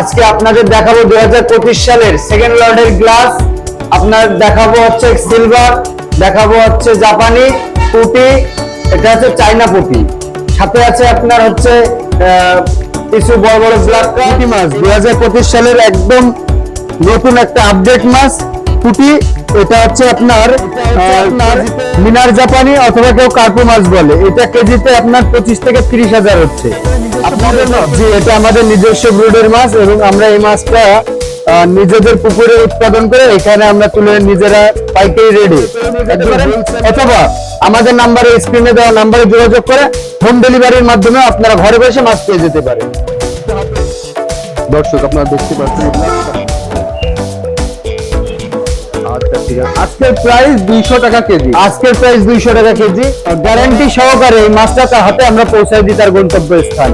আজকে আপনাদের দেখাবো দুই সালের সেকেন্ড লর্ডের গ্লাস আপনার দেখাবো হচ্ছে সিলভার দেখাবো হচ্ছে জাপানি পুটি এটা হচ্ছে চাইনা পুটি। সাথে আছে আপনার হচ্ছে কিছু বড় বড় ব্ল্যাক পুটি মাছ দুই সালের একদম নতুন একটা আপডেট মাছ পুটি। এটা হচ্ছে আপনার আপনার মিনার জাপানি অথবা কেউ কার্পু মাছ বলে। এটা কেজিতে আপনার পঁচিশ থেকে তিরিশ হাজার হচ্ছে। এটা আমাদের নিজস্ব ব্রুডের মাছ এবং আমরা এই মাছটা নিজেদের পুকুরে উৎপাদন করে এখানে আমরা তুলে নিজেরা পাইকারি রেডি। অথবা আমাদের নাম্বারে স্ক্রিনে দেওয়া নাম্বারে যোগাযোগ করে হোম ডেলিভারির মাধ্যমে আপনারা ঘরে বসে মাছ পেয়ে যেতে পারেন। দর্শক, আপনারা দেখতে পাচ্ছেন আজকের প্রাইস দুইশো টাকা কেজি। আজকের প্রাইস দুইশো টাকা কেজি। গ্যারান্টি সহকারে এই মাছটা তার হাতে আমরা পৌঁছায় দিই তার গন্তব্য স্থান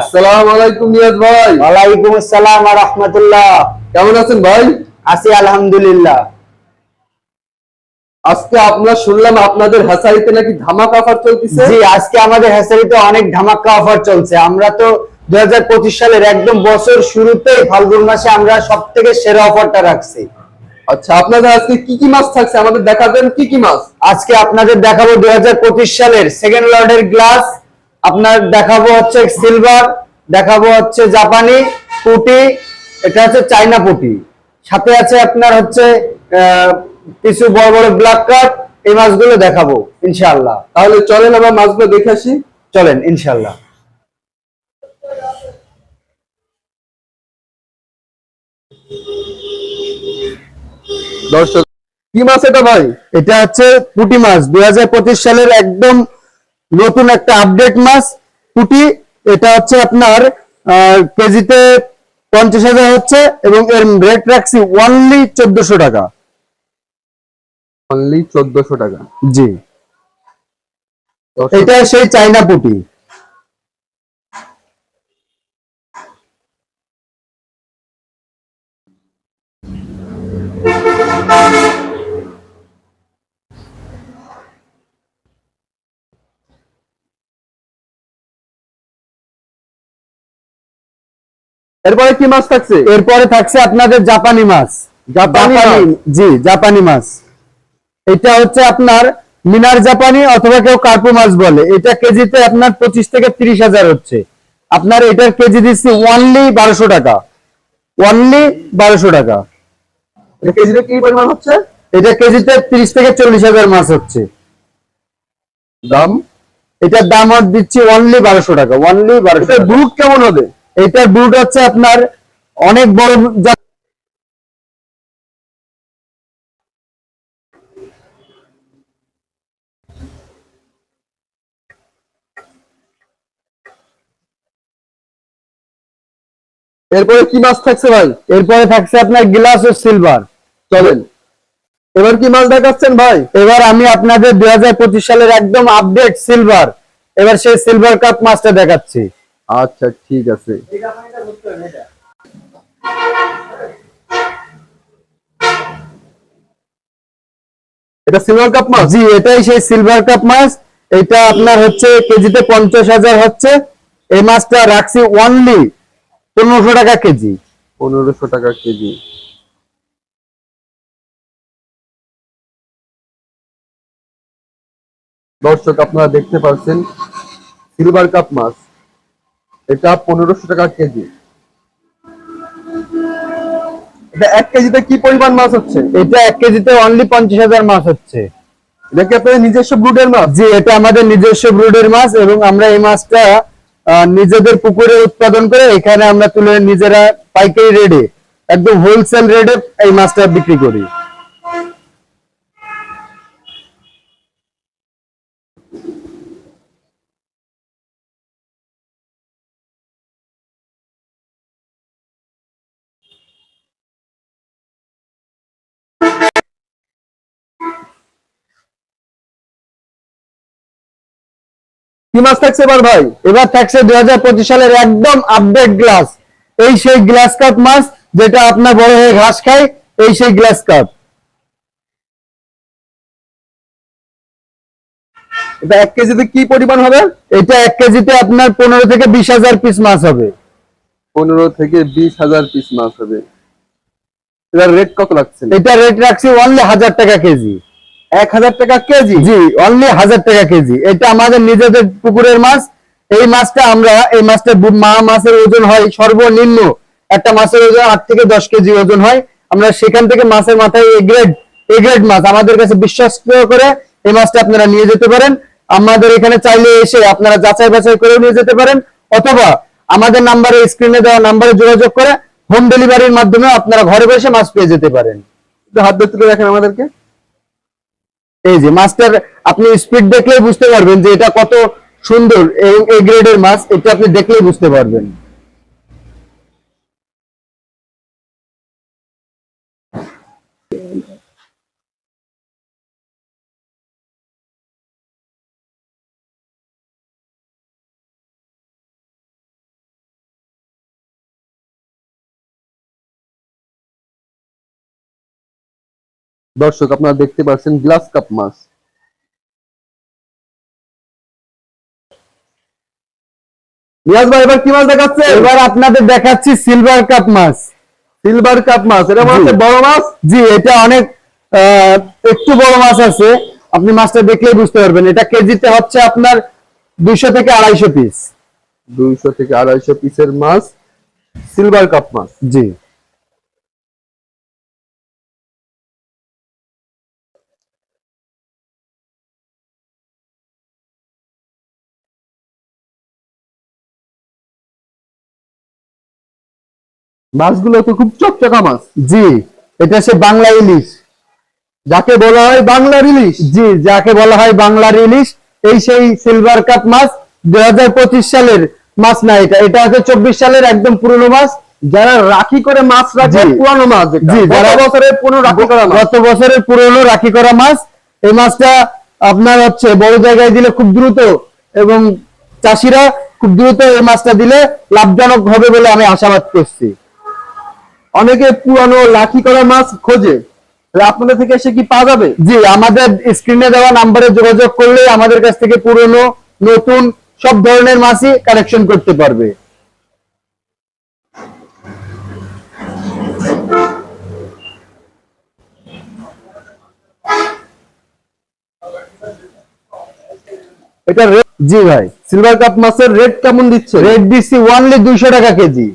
আসসালামু আলাইকুম নিয়াজ ভাই। ওয়ালাইকুম আসসালাম ওয়া রাহমাতুল্লাহ। কেমন আছেন ভাই? আছি আলহামদুলিল্লাহ। আজকে আপনারা শুনলাম আপনাদের নাকি ধামাকা অফার চলতেছে। জি আজকে আমাদের অনেক ধামাকা অফার চলছে। আমরা তো দুই হাজার পঁচিশ সালের একদম বছর শুরুতে ফাল্গুন মাসে আমরা সব থেকে সেরা অফারটা রাখছি। আচ্ছা আপনাদের আজকে কি কি মাছ থাকছে? আমাদের দেখাবেন কি কি মাছ? আজকে আপনাদের দেখাবো দুই সালের সেকেন্ড লর্ডের গ্লাস আপনার দেখাবো হচ্ছে সিলভার দেখাবো হচ্ছে জাপানি পুটি এটা হচ্ছে চাইনা পুটি। সাথে আছে আপনার হচ্ছে আহ, কিছু বড় বড় ব্ল্যাক কাপ এই মাছগুলো দেখাবো ইনশাআল্লাহ। তাহলে চলেন আমরা মাছগুলো দেখে আসি। চলেন ইনশাআল্লাহ। দর্শক কি মাছ এটা ভাই? এটা হচ্ছে পুটি মাছ দুই সালের একদম নতুন একটা আপডেট মাছ পুটি। এটা হচ্ছে আপনার কেজিতে পঞ্চাশ হাজার হচ্ছে এবং এর রেট রাখছি ওনলি চোদ্দশো টাকা। অনলি চোদ্দশো টাকা। জি। এটা সেই চাইনা পুটি। এরপরে কি মাছ থাকছে? এরপরে থাকছে আপনাদের জাপানি মাছ। জাপানি জি জাপানি মাছ। এটা হচ্ছে আপনার মিনার জাপানি অথবা কেউ কার্পু মাছ বলে। এটা কেজিতে আপনার পঁচিশ থেকে তিরিশ হাজার হচ্ছে। আপনার এটার কেজি দিচ্ছি ওনলি বারোশো টাকা। ওনলি বারোশো টাকা। কেজিতে কি পরিমাণ হচ্ছে? এটা কেজিতে তিরিশ থেকে চল্লিশ হাজার মাছ হচ্ছে। দাম? এটার দাম দিচ্ছি অনলি বারোশো টাকা। অনলি বারোশো দুধ কেমন হবে? এটার বুট হচ্ছে আপনার অনেক বড় এরপরে কি মাছ থাকছে ভাই? এরপরে থাকছে আপনার গ্লাস ও সিলভার চলেন। এবার কি মাছ দেখাচ্ছেন ভাই? এবার আমি আপনাদের দু হাজার পঁচিশ সালের একদম আপডেট সিলভার এবার সেই সিলভার কাপ মাছটা দেখাচ্ছি। আচ্ছা ঠিক আছে। এটা সিলভার কাপ মাছ জি এটাই সেই সিলভার কাপ মাছ এটা আপনার হচ্ছে কেজিতে পঞ্চাশ হাজার হচ্ছে। এই মাছটা রাখছি অনলি পনেরোশো টাকা কেজি। পনেরোশো টাকা কেজি। দর্শক আপনারা দেখতে পাচ্ছেন সিলভার কাপ মাছ এটা পনেরোশো টাকা কেজি। এটা এক কেজিতে কি পরিমাণ মাছ হচ্ছে? এটা এক কেজিতে অনলি পঞ্চাশ হাজার মাছ হচ্ছে। এটা কি আপনাদের নিজস্ব ব্রুডের মাছ? জি এটা আমাদের নিজস্ব ব্রুডের মাছ এবং আমরা এই মাছটা নিজেদের পুকুরে উৎপাদন করে এখানে আমরা তুলে নিজেরা পাইকারি রেডে একদম হোলসেল রেটে এই মাছটা বিক্রি করি। কি মাছ থাকছে এবার ভাই? এবার থাকছে দুই হাজার পঁচিশ সালের একদম আপডেট গ্লাস এই সেই গ্লাস কাপ মাছ যেটা আপনার বড় হয়ে ঘাস খায় এই সেই গ্লাস কাপ এটা এক কেজিতে কি পরিমাণ হবে? এটা এক কেজিতে আপনার পনেরো থেকে বিশ হাজার পিস মাছ হবে। পনেরো থেকে বিশ হাজার পিস মাছ হবে। এটার রেট কত লাগছে এটা রেট রাখছি অনলি হাজার টাকা কেজি। এক হাজার টাকা কেজি? জি অনলি হাজার টাকা কেজি। এটা আমাদের নিজেদের পুকুরের মাছ। এই মাছটা আমরা এই মাছটা মা মাছের ওজন হয় সর্বনিম্ন একটা মাছের ওজন আট থেকে দশ কেজি ওজন হয়। আমরা সেখান থেকে মাছের মাথায় এ গ্রেড এ গ্রেড মাছ আমাদের কাছে বিশ্বাস করে এই মাছটা আপনারা নিয়ে যেতে পারেন। আমাদের এখানে চাইলে এসে আপনারা যাচাই বাছাই করেও নিয়ে যেতে পারেন। অথবা আমাদের নাম্বারে স্ক্রিনে দেওয়া নাম্বারে যোগাযোগ করে হোম ডেলিভারির মাধ্যমে আপনারা ঘরে বসে মাছ পেয়ে যেতে পারেন। হাত দিয়ে দেখেন আমাদেরকে। এই যে মাছটার আপনি স্পিড দেখলেই বুঝতে পারবেন যে এটা কত সুন্দর এই গ্রেডের মাছ, এটা আপনি দেখলেই বুঝতে পারবেন। দর্শক আপনারা দেখতে পাচ্ছেন গ্লাস কাপ মাছ। নিয়াজ ভাই এবার কি মাছ দেখাচ্ছে? এবার আপনাদের দেখাচ্ছি সিলভার কাপ মাছ। সিলভার কাপ মাছ এটা মনে হচ্ছে বড় মাছ? জি এটা অনেক একটু বড় মাছ আছে। আপনি মাছটা দেখলেই বুঝতে পারবেন। এটা কেজিতে হচ্ছে আপনার দুইশো থেকে আড়াইশো পিস দুইশো থেকে আড়াইশো পিসের মাছ সিলভার কাপ মাছ। জি। মাছগুলো তো খুব চকচকা মাছ। জি। এটা সে বাংলা ইলিশ। যাকে বলা হয় বাংলার ইলিশ। জি যাকে বলা হয় বাংলার ইলিশ এই সেই সিলভার কাপ মাছ দু হাজার পঁচিশ সালের মাছ না এটা। এটা হচ্ছে চব্বিশ সালের একদম পুরনো মাছ। যারা রাখি করে মাছ রাখে। পুরানো মাছ জি, যারা- বছরের পুরনো রাখি করা গত বছরের পুরনো রাখি করা মাছ এই মাছটা আপনার হচ্ছে বড় জায়গায় দিলে খুব দ্রুত এবং চাষিরা খুব দ্রুত এই মাছটা দিলে লাভজনক হবে বলে আমি আশাবাদ করছি। অনেকে পুরানো লাঠি করা মাছ খোঁজে। আপনাদের থেকে এসে কি পাওয়া যাবে? জি আমাদের স্ক্রিনে দেওয়া নাম্বারে যোগাযোগ করলে আমাদের কাছ থেকে পুরনো নতুন সব ধরনের মাছই কালেকশন করতে পারবে। এটা জি ভাই। সিলভার কাপ মাছের রেট কেমন দিচ্ছে রেট ডিসি ওয়ানলি দুইশো টাকা কেজি।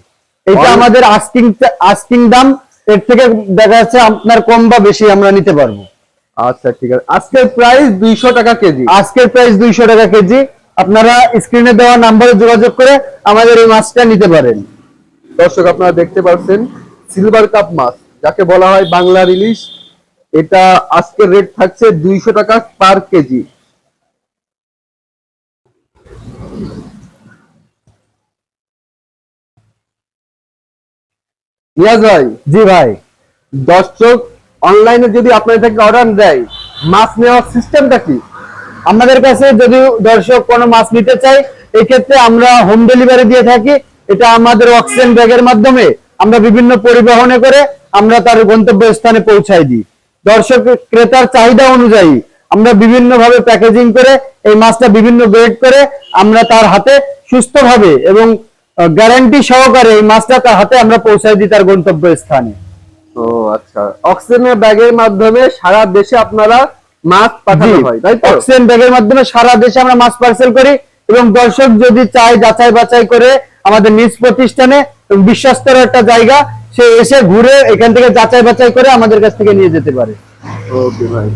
এটা আমাদের আস্কিং আস্কিং দাম এর থেকে দেখা যাচ্ছে আপনার কম বা বেশি আমরা নিতে পারব। আচ্ছা ঠিক আছে। আজকের প্রাইস দুইশো টাকা কেজি। আজকের প্রাইস দুইশো টাকা কেজি। আপনারা স্ক্রিনে দেওয়া নাম্বারে যোগাযোগ করে আমাদের এই মাছটা নিতে পারেন। দর্শক আপনারা দেখতে পাচ্ছেন সিলভার কাপ মাছ যাকে বলা হয় বাংলার ইলিশ এটা আজকের রেট থাকছে দুইশো টাকা পার কেজি। নিয়াজ ভাই জি ভাই। দর্শক অনলাইনে যদি আপনার থেকে অর্ডার দেয় মাছ নেওয়ার সিস্টেমটা কি? আমাদের কাছে যদি দর্শক কোনো মাছ নিতে চাই এক্ষেত্রে আমরা হোম ডেলিভারি দিয়ে থাকি। এটা আমাদের অক্সিজেন ব্যাগের মাধ্যমে আমরা বিভিন্ন পরিবহনে করে আমরা তার গন্তব্য স্থানে পৌঁছাই দিই। দর্শক, ক্রেতার চাহিদা অনুযায়ী আমরা বিভিন্ন ভাবে প্যাকেজিং করে এই মাছটা বিভিন্ন গ্রেড করে আমরা তার হাতে সুস্থভাবে এবং গ্যারান্টি সহকারে এই মাছটা তার হাতে আমরা পৌঁছাই দিই তার গন্তব্য স্থানে ও আচ্ছা। অক্সিজেনের ব্যাগের মাধ্যমে সারা দেশে আপনারা মাছ পাঠানো হয় তাই তো? অক্সিজেন ব্যাগের মাধ্যমে সারা দেশে আমরা মাছ পার্সেল করি এবং দর্শক যদি চায় যাচাই বাছাই করে আমাদের নিজ প্রতিষ্ঠানে বিশ্বস্তর একটা জায়গা সে এসে ঘুরে এখান থেকে যাচাই বাছাই করে আমাদের কাছ থেকে নিয়ে যেতে পারে। ওকে ভাই